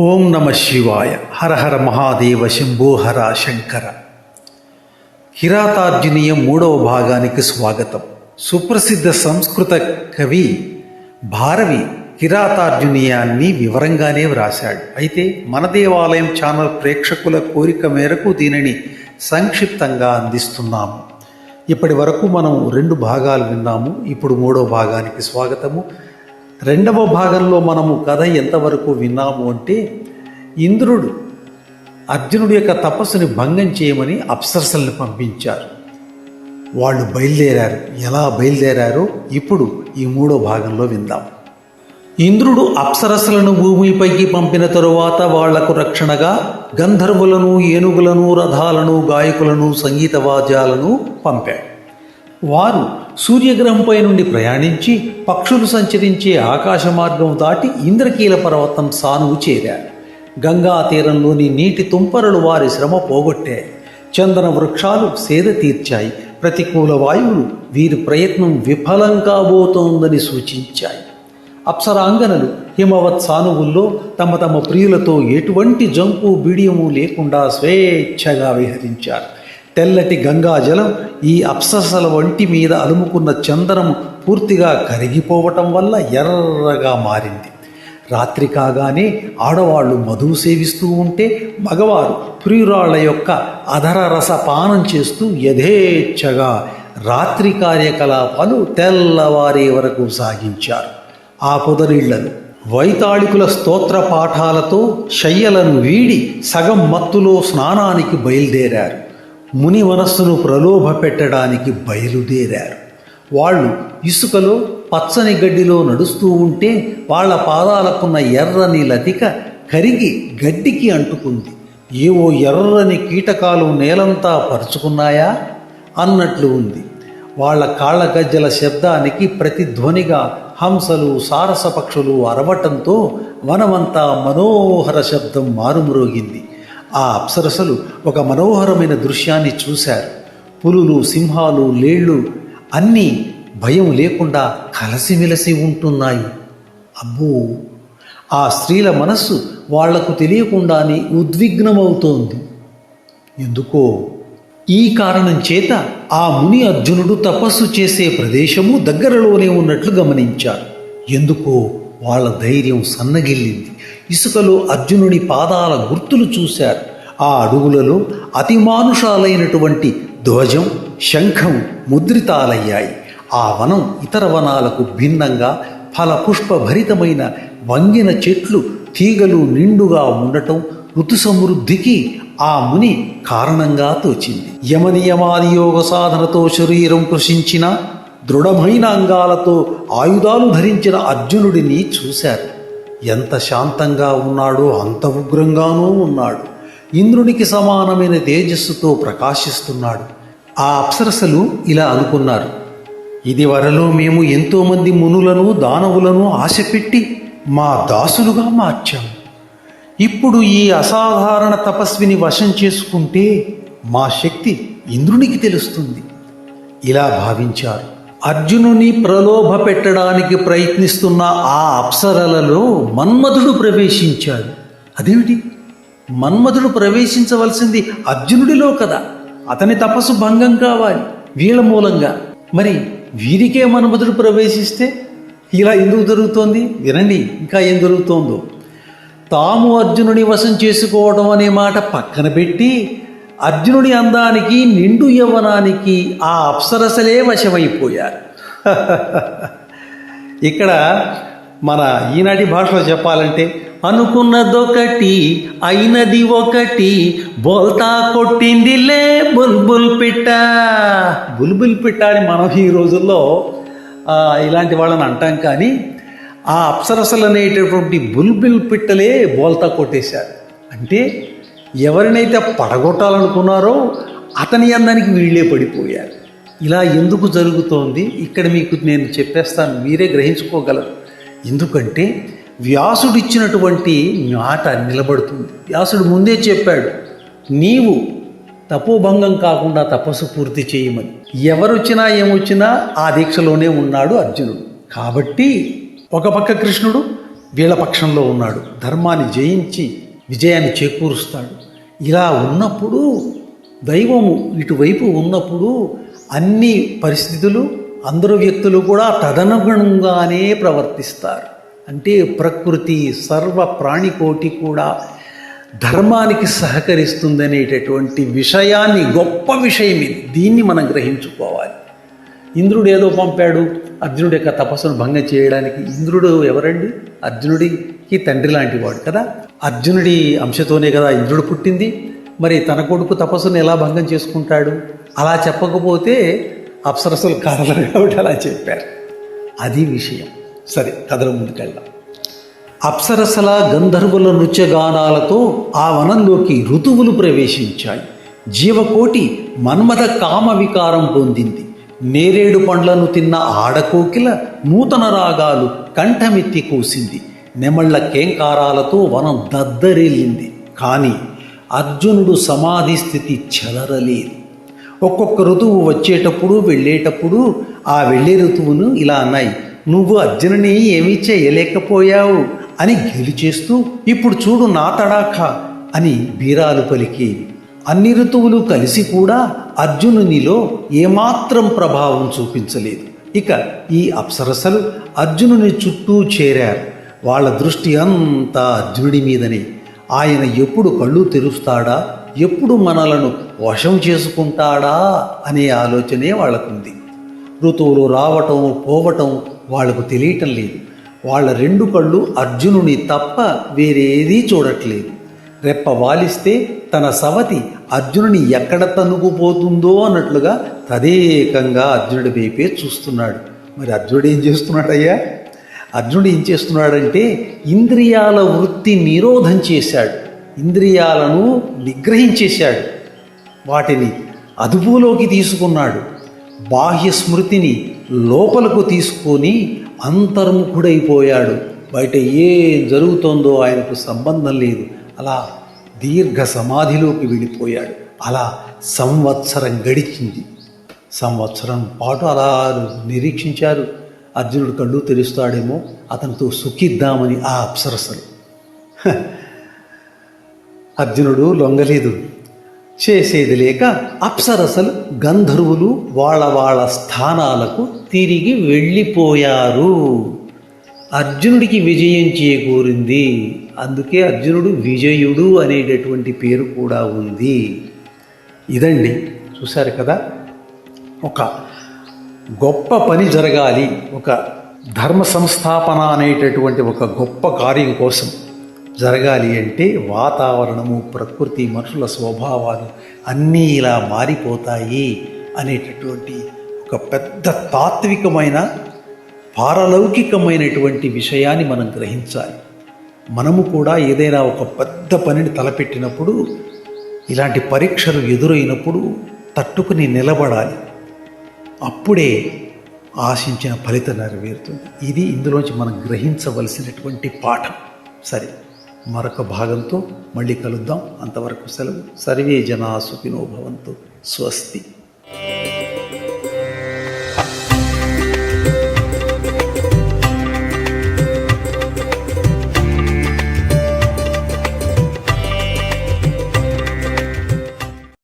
ఓం నమ శివాయ. హర హర మహాదేవ శంభో హర శంకర. కిరాతార్జునీయ మూడవ భాగానికి స్వాగతం. సుప్రసిద్ధ సంస్కృత కవి భారవి కిరాతార్జునీయాన్ని వివరంగానే వ్రాశాడు. అయితే మన దేవాలయం ఛానల్ ప్రేక్షకుల కోరిక మేరకు దీనిని సంక్షిప్తంగా అందిస్తున్నాము. ఇప్పటి వరకు మనం రెండు భాగాలు విన్నాము. ఇప్పుడు మూడవ భాగానికి స్వాగతము. రెండవ భాగంలో మనము కథ ఎంతవరకు విన్నాము అంటే ఇంద్రుడు అర్జునుడి యొక్క తపస్సుని భంగం చేయమని అప్సరసల్ని పంపించారు. వాళ్ళు బయలుదేరారు. ఎలా బయలుదేరారో ఇప్పుడు ఈ మూడో భాగంలో విందాం. ఇంద్రుడు అప్సరసలను భూమిపైకి పంపిన తరువాత వాళ్ళకు రక్షణగా గంధర్వులను ఏనుగులను రథాలను గాయకులను సంగీత వాద్యాలను పంపాడు. వారు సూర్యగ్రహంపై నుండి ప్రయాణించి పక్షులు సంచరించే ఆకాశ మార్గం దాటి ఇంద్రకీల పర్వతం సానువు చేరారు. గంగా తీరంలోని నీటి తుంపరలు వారి శ్రమ పోగొట్టాయి. చందన వృక్షాలు సేద తీర్చాయి. ప్రతికూల వాయువులు వీరి ప్రయత్నం విఫలం కాబోతోందని సూచించాయి. అప్సరాంగనలు హిమవత్ సానువుల్లో తమ తమ ప్రియులతో ఎటువంటి జంకు బిడియము లేకుండా స్వేచ్ఛగా విహరించారు. తెల్లటి గంగాజలం ఈ అప్ససల వంటి మీద అలుముకున్న చందనం పూర్తిగా కరిగిపోవటం వల్ల ఎర్రగా మారింది. రాత్రి కాగానే ఆడవాళ్ళు మధువు సేవిస్తూ ఉంటే మగవారు ప్రియురాళ్ళ యొక్క అధర రస పానం చేస్తూ యథేచ్ఛగా రాత్రి కార్యకలాపాలు తెల్లవారే వరకు సాగించారు. ఆ పొదరిళ్ళను వైతాళికుల స్తోత్ర పాఠాలతో శయ్యలను వీడి సగం మత్తులో స్నానానికి బయలుదేరారు. ముని మనస్సును ప్రలోభ పెట్టడానికి బయలుదేరారు. వాళ్ళు ఇసుకలో పచ్చని గడ్డిలో నడుస్తూ ఉంటే వాళ్ళ పాదాలకున్న ఎర్రని లతిక కరిగి గడ్డికి అంటుకుంది. ఏవో ఎర్రని కీటకాలు నేలంతా పరుచుకున్నాయా? అన్నట్లు ఉంది. వాళ్ళ కాళ్ళ గజ్జల శబ్దానికి ప్రతిధ్వనిగా హంసలు సారస పక్షులు అరవటంతో వనమంతా మనోహర శబ్దం మారుమ్రోగింది. ఆ అప్సరసలు ఒక మనోహరమైన దృశ్యాన్ని చూశారు. పులులు సింహాలు లేళ్ళు అన్నీ భయం లేకుండా కలసిమెలసి ఉంటున్నాయి. అబ్బో! ఆ స్త్రీల మనస్సు వాళ్ళకు తెలియకుండానే ఉద్విగ్నమవుతోంది. ఎందుకో? ఈ కారణం చేత ఆ ముని అర్జునుడు తపస్సు చేసే ప్రదేశము దగ్గరలోనే ఉన్నట్లు గమనించారు. ఎందుకో? వాళ్ళ ధైర్యం సన్నగిల్లింది. ఇసుకలో అర్జునుడి పాదాల గుర్తులు చూశారు. ఆ అడుగులలో అతిమానుషాలైనటువంటి ధ్వజం శంఖం ముద్రితాలయ్యాయి. ఆ వనం ఇతర వనాలకు భిన్నంగా ఫలపుష్పభరితమైన వంగిన చెట్లు తీగలు నిండుగా ఉండటం ఋతు సమృద్ధికి ఆ ముని కారణంగా తోచింది. యమనియమాది యోగ సాధనతో శరీరం కృషించిన దృఢమైన అంగాలతో ఆయుధాలు ధరించిన అర్జునుడిని చూశారు. ఎంత శాంతంగా ఉన్నాడో అంత ఉగ్రంగానూ ఉన్నాడు. ఇంద్రునికి సమానమైన తేజస్సుతో ప్రకాశిస్తున్నాడు. ఆ అప్సరసలు ఇలా అనుకున్నారు. ఇది వరలో మేము ఎంతోమంది మునులను దానవులను ఆశపెట్టి మా దాసులుగా మార్చాము. ఇప్పుడు ఈ అసాధారణ తపస్విని వశం చేసుకుంటే మా శక్తి ఇంద్రునికి తెలుస్తుంది. ఇలా భావించారు. అర్జునుని ప్రలోభ పెట్టడానికి ప్రయత్నిస్తున్న ఆ అప్సరలలో మన్మధుడు ప్రవేశించాడు. అదేమిటి? మన్మధుడు ప్రవేశించవలసింది అర్జునుడిలో కదా. అతని తపస్సు భంగం కావాలి వీళ్ళ మూలంగా. మరి వీరికే మన్మధుడు ప్రవేశిస్తే ఇలా ఎందుకు జరుగుతోంది? వినండి ఇంకా ఏం జరుగుతోందో. తాము అర్జునుని వశం చేసుకోవడం అనే మాట పక్కన పెట్టి అర్జునుడి అందానికి నిండు యవ్వనానికి ఆ అప్సరసలే వశమైపోయారు. ఇక్కడ మన ఈనాటి భాషలో చెప్పాలంటే అనుకున్నదొకటి అయినది ఒకటి బోల్తా కొట్టిందిలే బుల్బుల్ పిట్ట. బుల్బుల్ పిట్ట అని మనం ఈ రోజుల్లో ఇలాంటి వాళ్ళని అంటాం కానీ ఆ అప్సరసలు అనేటటువంటి బుల్బుల్ పిట్టలే బోల్తా కొట్టేశారు. అంటే ఎవరినైతే పడగొట్టాలనుకున్నారో అతని అందానికి వీళ్ళే పడిపోయారు. ఇలా ఎందుకు జరుగుతోంది? ఇక్కడ మీకు నేను చెప్పేస్తాను మీరే గ్రహించుకోగలరు. ఎందుకంటే వ్యాసుడు ఇచ్చినటువంటి మాట నిలబడుతుంది. వ్యాసుడు ముందే చెప్పాడు నీవు తపోభంగం కాకుండా తపస్సు పూర్తి చేయమని. ఎవరొచ్చినా ఏమొచ్చినా ఆ దీక్షలోనే ఉన్నాడు అర్జునుడు. కాబట్టి ఒక పక్క కృష్ణుడు వీళ్ళ పక్షంలో ఉన్నాడు. ధర్మాన్ని జయించి విజయాన్ని చేకూరుస్తాడు. ఇలా ఉన్నప్పుడు దైవము ఇటువైపు ఉన్నప్పుడు అన్ని పరిస్థితులు అందరు వ్యక్తులు కూడా తదనుగుణంగానే ప్రవర్తిస్తారు. అంటే ప్రకృతి సర్వ ప్రాణికోటి కూడా ధర్మానికి సహకరిస్తుందనేటటువంటి విషయాన్ని గొప్ప విషయం ఇది దీన్ని మనం గ్రహించుకోవాలి. ఇంద్రుడు ఏదో పంపాడు అర్జునుడి యొక్క తపస్సును భంగం చేయడానికి ఇంద్రుడు ఎవరండి? అర్జునుడికి తండ్రి లాంటి వాడు కదా? అర్జునుడి అంశతోనే కదా ఇంద్రుడు పుట్టింది. మరి తన కొడుకు తపస్సును ఎలా భంగం చేసుకుంటాడు? అలా చెప్పకపోతే అప్సరసలు కారలు కాబట్టి అలా చెప్పారు. అది విషయం. సరే కథల ముందుకెళ్దాం. అప్సరసల గంధర్వుల నృత్యగానాలతో ఆ వనంలోకి ఋతువులు ప్రవేశించాయి. జీవకోటి మన్మథ కామ వికారం పొందింది. నేరేడు పండ్లను తిన్న ఆడకోకిల నూతన రాగాలు కంఠమెత్తి కూసింది. నెమళ్ళ కేంకారాలతో వనం దద్దరిల్లింది. కానీ అర్జునుడు సమాధి స్థితి చెలరలేదు. ఒక్కొక్క ఋతువు వచ్చేటప్పుడు వెళ్ళేటప్పుడు ఆ వెళ్ళే ఋతువును ఇలా అన్నాయి. నువ్వు అర్జునుని ఏమీ చేయలేకపోయావు అని గెలిచేస్తూ ఇప్పుడు చూడు నా తడాఖ అని బీరాలు పలికేవి. అన్ని ఋతువులు కలిసి కూడా అర్జునునిలో ఏమాత్రం ప్రభావం చూపించలేదు. ఇక ఈ అప్సరసలు అర్జునుని చుట్టూ చేరారు. వాళ్ళ దృష్టి అంతా అర్జునుడి మీదనే. ఆయన ఎప్పుడు కళ్ళు తెరుస్తాడా? ఎప్పుడు మనలను వశం చేసుకుంటాడా? అనే ఆలోచనే వాళ్ళకుంది. ఋతువులు రావటం పోవటం వాళ్ళకు తెలియటం లేదు. వాళ్ళ రెండు కళ్ళు అర్జునుని తప్ప వేరేదీ చూడట్లేదు. రెప్ప వాలిస్తే తన సవతి అర్జునుని ఎక్కడ తనుకుపోతుందో అన్నట్లుగా తదేకంగా అర్జునుడి వైపే చూస్తున్నాడు. మరి అర్జునుడు ఏం చేస్తున్నాడయ్యా? అర్జునుడు ఏం చేస్తున్నాడంటే ఇంద్రియాల వృత్తి నిరోధం చేశాడు. ఇంద్రియాలను నిగ్రహించేశాడు. వాటిని అదుపులోకి తీసుకున్నాడు. బాహ్య స్మృతిని లోపలకు తీసుకొని అంతర్ముఖుడైపోయాడు. బయట ఏం జరుగుతోందో ఆయనకు సంబంధం లేదు. అలా దీర్ఘ సమాధిలోకి వెళ్ళిపోయాడు. అలా సంవత్సరం గడిచింది. సంవత్సరం పాటు అలా నిరీక్షించారు. అర్జునుడు కళ్ళు తెరుస్తాడేమో అతనితో సుఖిద్దామని ఆ అప్సరసలు. అర్జునుడు లొంగలేదు. చేసేది లేక అప్సరసలు గంధర్వులు వాళ్ళ వాళ్ళ స్థానాలకు తిరిగి వెళ్ళిపోయారు. అర్జునుడికి విజయం చేకూరింది. అందుకే అర్జునుడు విజయుడు అనేటటువంటి పేరు కూడా ఉంది. ఇదండి చూశారు కదా? ఒక గొప్ప పని జరగాలి ఒక ధర్మ సంస్థాపన అనేటటువంటి ఒక గొప్ప కార్యం కోసం జరగాలి అంటే వాతావరణము ప్రకృతి మనుషుల స్వభావాలు అన్నీ ఇలా మారిపోతాయి అనేటటువంటి ఒక పెద్ద తాత్వికమైన పారలౌకికమైనటువంటి విషయాన్ని మనం గ్రహించాలి. మనము కూడా ఏదైనా ఒక పెద్ద పనిని తలపెట్టినప్పుడు ఇలాంటి పరీక్షలు ఎదురైనప్పుడు తట్టుకుని నిలబడాలి. అప్పుడే ఆశించిన ఫలితం నెరవేరుతుంది. ఇది ఇందులోంచి మనం గ్రహించవలసినటువంటి పాఠం. సరే మరొక భాగంతో మళ్ళీ కలుద్దాం. అంతవరకు సెలవు. సర్వే జనా సుఖినో భవంతు. స్వస్తి.